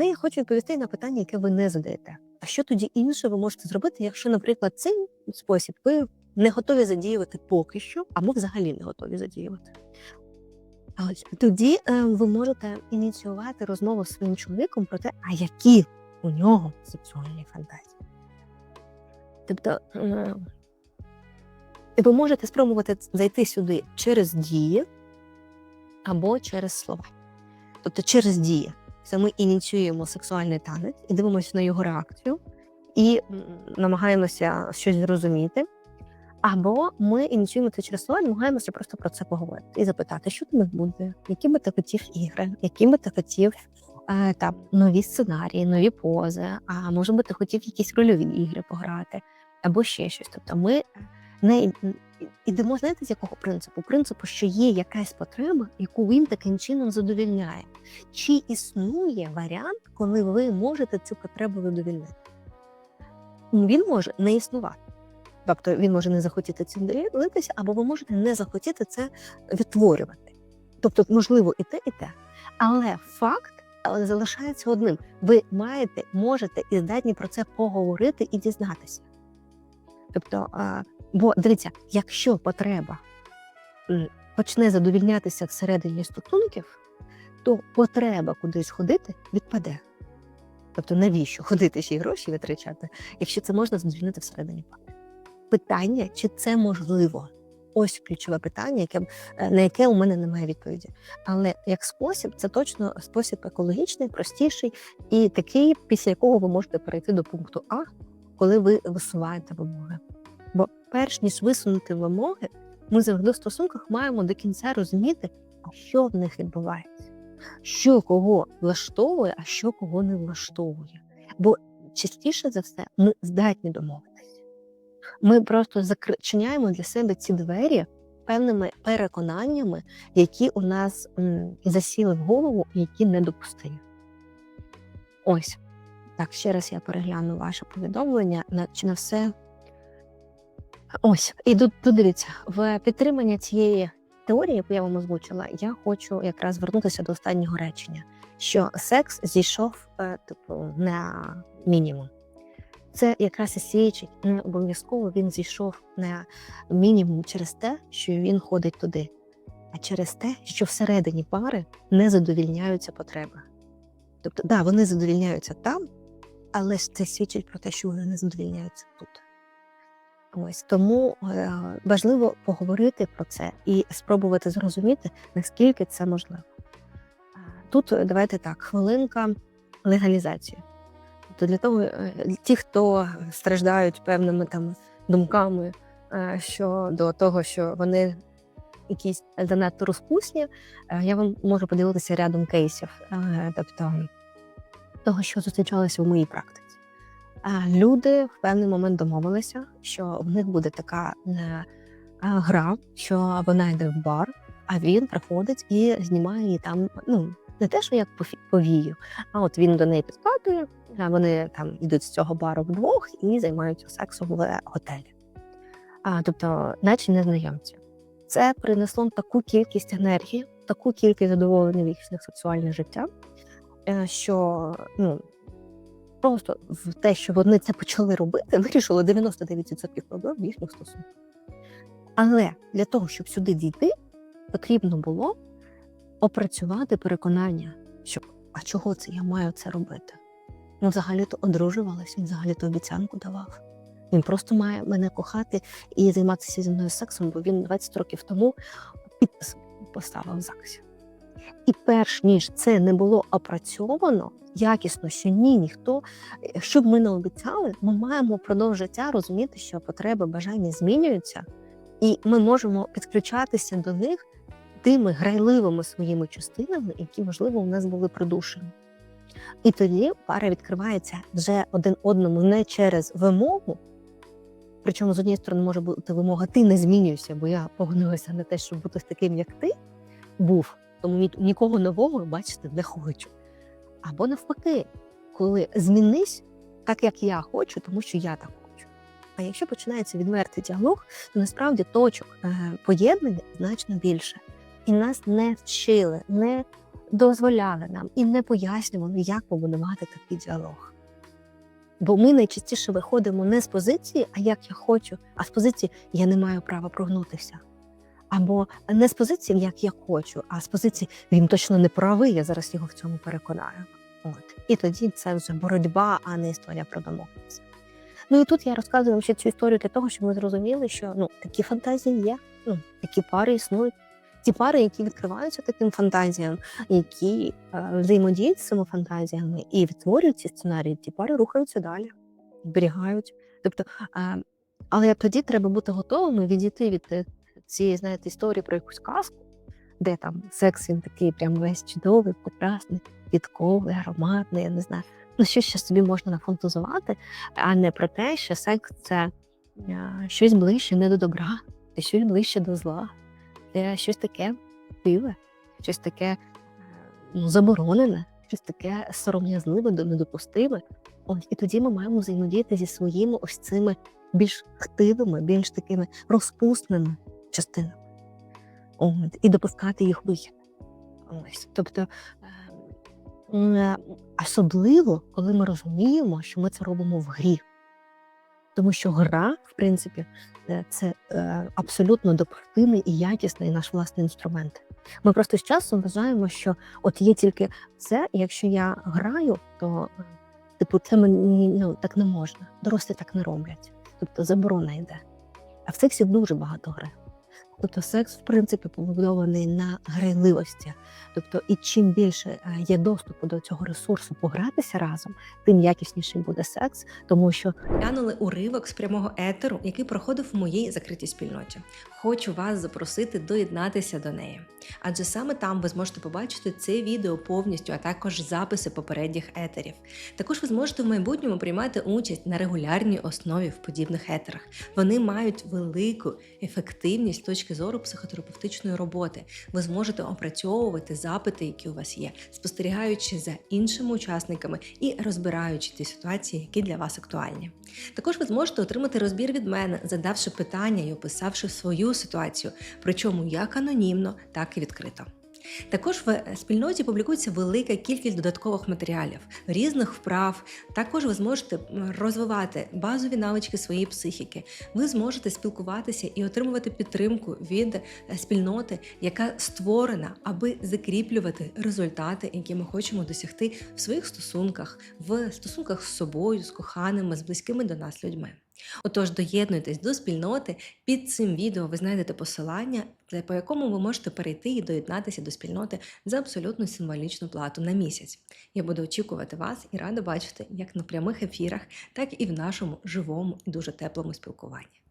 Ну, я хочу відповісти на питання, яке ви не задаєте. А що тоді інше ви можете зробити, якщо, наприклад, цей спосіб ви не готові задіювати поки що, або взагалі не готові задіювати? А ось тоді е, ви можете ініціювати розмову з своїм чоловіком про те, а які у нього сексуальні фантазії. Тобто е, ви можете спробувати зайти сюди через дії або через слова. Тобто через дії. Це ми ініціюємо сексуальний танець і дивимося на його реакцію, і намагаємося щось зрозуміти. Або ми ініціюємо це через слова, і намагаємося просто про це поговорити і запитати, що там буде, які би ти хотів ігри, які би ти хотів е, там нові сценарії, нові пози, а може би ти хотів якісь рольові ігри пограти, або ще щось. Тобто ми не ідемо, знаєте, з якого принципу? Принципу, що є якась потреба, яку він таким чином задовільняє. Чи існує варіант, коли ви можете цю потребу задовільнити? Ну, Він може не існувати. Тобто він може не захотіти цим ділитися, або ви можете не захотіти це відтворювати. Тобто, можливо, і те, і те. Але факт але залишається одним: ви маєте, можете і здатні про це поговорити і дізнатися. Тобто, бо дивіться, якщо потреба почне задовільнятися всередині стосунків, то потреба кудись ходити відпаде. Тобто, навіщо ходити ще й гроші витрачати, якщо це можна задовільнити всередині пари? Питання, чи це можливо? Ось ключове питання, яке, е, на яке у мене немає відповіді. Але як спосіб, це точно спосіб екологічний, простіший і такий, після якого ви можете перейти до пункту А, коли ви висуваєте вимоги. Бо перш ніж висунути вимоги, ми завжди в стосунках маємо до кінця розуміти, а що в них відбувається, що кого влаштовує, а що кого не влаштовує. Бо частіше за все ми здатні домовитися. Ми просто зачиняємо для себе ці двері певними переконаннями, які у нас засіли в голову, які недопустимі. Ось. Так, ще раз я перегляну ваше повідомлення. На, чи на все Ось, і тут, дивіться, в підтримання цієї теорії, яку я вам озвучила, я хочу якраз звернутися до останнього речення, що секс зійшов е, типу на мінімум. Це якраз і свідчить, не обов'язково він зійшов на мінімум через те, що він ходить туди, а через те, що всередині пари не задовільняються потреби. Тобто, да, вони задовільняються там, але ж це свідчить про те, що вони не задовільняються тут. Ось тому е, важливо поговорити про це і спробувати зрозуміти, наскільки це можливо. Тут е, давайте так, хвилинка легалізації. Тобто для того, е, ті, хто страждають певними там думками щодо того, що вони якісь занадто розпусні, я вам можу поділитися рядом кейсів, тобто того, що зустрічалося в моїй практиці. Люди в певний момент домовилися, що в них буде така е, гра, що вона йде в бар, а він приходить і знімає її там. Ну не те, що як по повію, а от він до неї підкатує, вони там йдуть з цього бару вдвох і займаються сексом в готелі. А, тобто, наче незнайомці. Це принесло таку кількість енергії, таку кількість задоволення в їхнє сексуальне життя, що ну, просто в те, що вони це почали робити, вирішило 99% проблем в їхніх стосунках. Але для того, щоб сюди дійти, потрібно було опрацювати переконання, що а чого це я маю це робити? Він взагалі-то одружувалась, він взагалі-то обіцянку давав. Він просто має мене кохати і займатися зі мною сексом, бо він 20 років тому підпис поставив в ЗАГСі. І перш ніж це не було опрацьовано якісно, що ні, ніхто, е, що б ми не обіцяли, ми маємо впродовж життя розуміти, що потреби, бажання змінюються, і ми можемо підключатися до них тими грайливими своїми частинами, які, можливо, у нас були придушені. І тоді пара відкривається вже один одному не через вимогу. Причому з однієї сторони може бути вимога ти не змінюйся, бо я погнилася на те, щоб бути таким, як ти був. Тому нікого нового бачити не хочу. Або навпаки, коли змінись так, як я хочу, тому що я так хочу. А якщо починається відвертий діалог, то насправді точок е, поєднання значно більше. І нас не вчили, не дозволяли нам і не пояснювали, як побудувати такий діалог. Бо ми найчастіше виходимо не з позиції, а як я хочу, а з позиції я не маю права прогнутися. Або не з позиції, як я хочу, а з позиції він точно не правий, я зараз його в цьому переконаю. От. І тоді це вже боротьба, а не історія про домовленість. Ну і тут я розказую вам ще цю історію для того, щоб ми зрозуміли, що ну, такі фантазії є, ну, такі пари існують. Ті пари, які відкриваються таким фантазіям, які е, взаємодіють з цими фантазіями і відтворюють ці сценарії, ті пари рухаються далі, зберігають. Тобто, е, але тоді треба бути готовими відійти від е, цієї, знаєте, історії про якусь казку, де там секс він такий прям весь чудовий, прекрасний, підковий, ароматний, я не знаю. Ну, що ще собі можна нафантазувати, а не про те, що секс це е, щось ближче не до добра, це щось ближче до зла, це щось таке пиве, щось таке е, ну, заборонене, щось таке сором'язливе, до- недопустиме. Ось і тоді ми маємо взаємодіяти зі своїми ось цими більш хтивими, більш такими розпусними частинами. От, і допускати їх вихід. Ось. Тобто, е, м, е, особливо, коли ми розуміємо, що ми це робимо в грі. Тому що гра, в принципі, е, це е, абсолютно допустимий і якісний наш власний інструмент. Ми просто з часом вважаємо, що от є тільки це, якщо я граю, то типу це мені ну, так не можна. Дорослі так не роблять. Тобто заборона йде. А в сексі дуже багато гри. Тобто секс, в принципі, побудований на грайливості. Тобто, і чим більше е, є доступу до цього ресурсу погратися разом, тим якісніший буде секс, тому що Глянули уривок з прямого етеру, який проходив у моїй закритій спільноті. Хочу вас запросити доєднатися до неї. Адже саме там ви зможете побачити це відео повністю, а також записи попередніх етерів. Також ви зможете в майбутньому приймати участь на регулярній основі в подібних етерах. Вони мають велику ефективність з точки зору психотерапевтичної роботи. Ви зможете опрацьовувати запити, які у вас є, спостерігаючи за іншими учасниками і розбираючи ті ситуації, які для вас актуальні. Також ви зможете отримати розбір від мене, задавши питання і описавши свою ситуацію, причому як анонімно, так і відкрито. Також в спільноті публікується велика кількість додаткових матеріалів, різних вправ. Також ви зможете розвивати базові навички своєї психіки. Ви зможете спілкуватися і отримувати підтримку від е, спільноти, яка створена, аби закріплювати результати, які ми хочемо досягти в своїх стосунках, в стосунках з собою, з коханими, з близькими до нас людьми. Отож, доєднуйтесь до спільноти. Під цим відео ви знайдете посилання, по якому ви можете перейти і доєднатися до спільноти за абсолютно символічну плату на місяць. Я буду очікувати вас і рада бачити як на прямих ефірах, так і в нашому живому і дуже теплому спілкуванні.